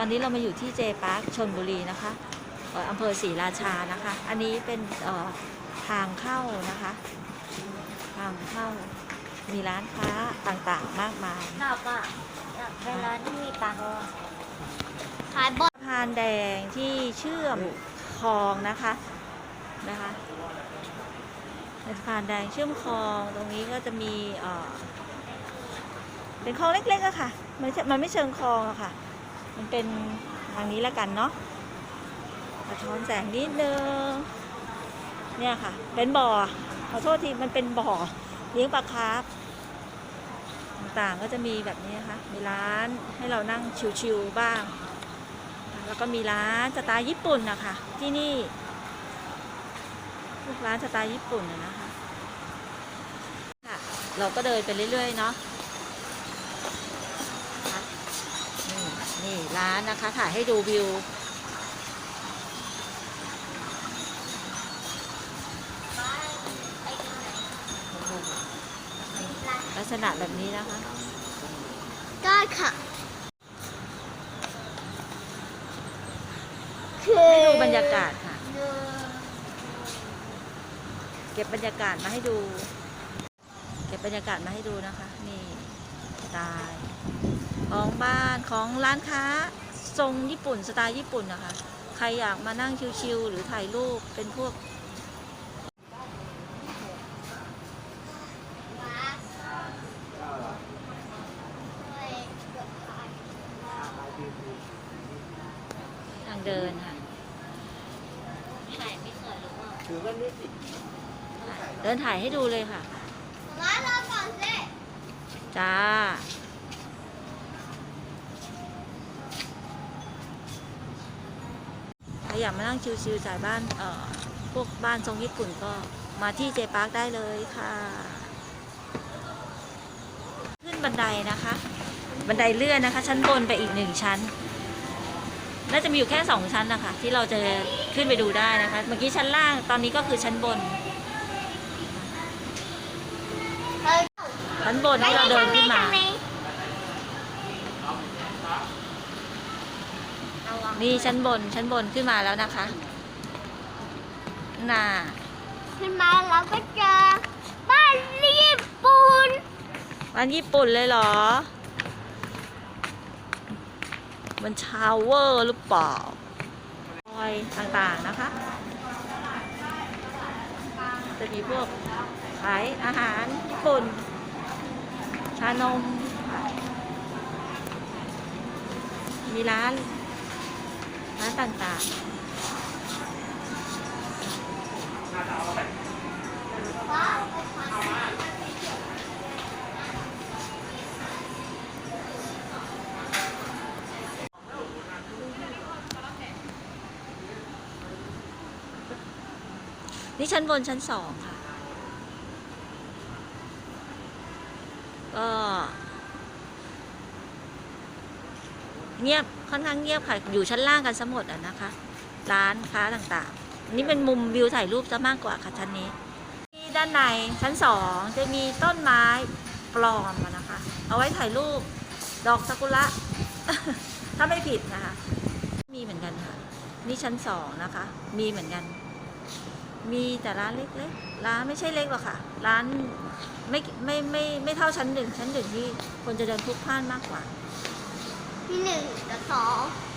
ตอนนี้เรามาอยู่ที่เจพาร์คชนบุรีนะคะเอ่ออำเภอศรีราชานะคะ อันนี้เป็นเอ่อทางเข้านะคะ ทางเข้ามีร้านค้าต่างๆมากมายชอบอะอยากไปร้านที่มีตังค์ขายบอลสะพานแดงที่เชื่อมคลองนะคะนะคะเป็นสะพานแดงเชื่อมคลองตรงนี้ก็จะมีเอ่อเป็นคลองเล็กๆอะค่ะมันจะมันไม่เชิงคลองอะค่ะ มันเป็นทางนี้แล้วกันเนาะสะท้อนแสงนิดนึงเนี่ยค่ะ เป็นบ่อขอโทษทีมันเป็นบ่อเลี้ยงปลาคาร์ฟต่างๆก็จะมีแบบนี้นะคะ มีร้านให้เรานั่งชิวๆบ้าง แล้วก็มีร้านสไตล์ญี่ปุ่นนะคะที่นี่ร้านสไตล์ญี่ปุ่นนะคะค่ะ เราก็เดินไปเรื่อยๆเนาะ นี่นี่ร้านนะคะ ถ่ายให้ดูวิว ลักษณะแบบนี้นะคะก็ค่ะ คือให้ดูบรรยากาศค่ะ เก็บบรรยากาศมาให้ดู เก็บบรรยากาศมาให้ดูนะคะ นี่สไตล์ ของบ้านของร้านค้าทรงญี่ปุ่นสไตล์ญี่ปุ่นนะคะ ใครอยากมานั่งชิลๆหรือถ่ายรูปเป็นพวกทางเดินค่ะถ่ายไม่สวยหรือเปล่าเดินถ่ายให้ดูเลยค่ะ มาเราก่อนสิจ้า ใคร อยากมานั่งชิวๆจ่ายบ้านเอ่อพวกบ้านทรงญี่ปุ่นก็มาที่เจพาร์คได้เลยค่ะ ขึ้นบันไดนะคะ บันไดเลื่อนนะคะ ชั้นบนไปอีกหนึ่งชั้นน่าจะมีอยู่แค่สองชั้นนะคะที่เราจะขึ้นไปดูได้นะคะ เมื่อกี้ชั้นล่างตอนนี้ก็คือชั้นบนเฮ้ยชั้นบนที่เราเดินขึ้นมา ระวัง นี่ชั้นบนชั้นบนขึ้นมาแล้วนะคะน่ะขึ้นมาเราก็เจอบ้านญี่ปุ่นบ้านญี่ปุ่นเลยเหรอ มันชาวเวอร์หรือเปล่าซอยต่างๆนะคะ จะมีพวกขายอาหารญี่ปุ่น ชานม มีร้าน ร้านต่างๆ นี่ชั้นบนชั้นสองค่ะ ก็ เงียบค่อนข้างเงียบค่ะ อยู่ชั้นล่างกันซะหมดอะนะคะ ร้านค้าต่างๆ นี่เป็นมุมวิวถ่ายรูปซะมากกว่าค่ะชั้นนี้ ที่ด้านในชั้นสองจะมีต้นไม้ปลอมนะคะ เอาไว้ถ่ายรูปดอกซากุระ ถ้าไม่ผิดนะคะ มีเหมือนกันค่ะ นี่ชั้นสองนะคะ มีเหมือนกัน มีแต่ร้านเล็กๆ ร้านไม่ใช่เล็กหรอกค่ะ ร้านไม่ไม่ไม่ไม่เท่าชั้นหนึ่งชั้นหนึ่งที่คนจะเดินพลุกพล่านมากกว่า ที่หนึ่งกับสอง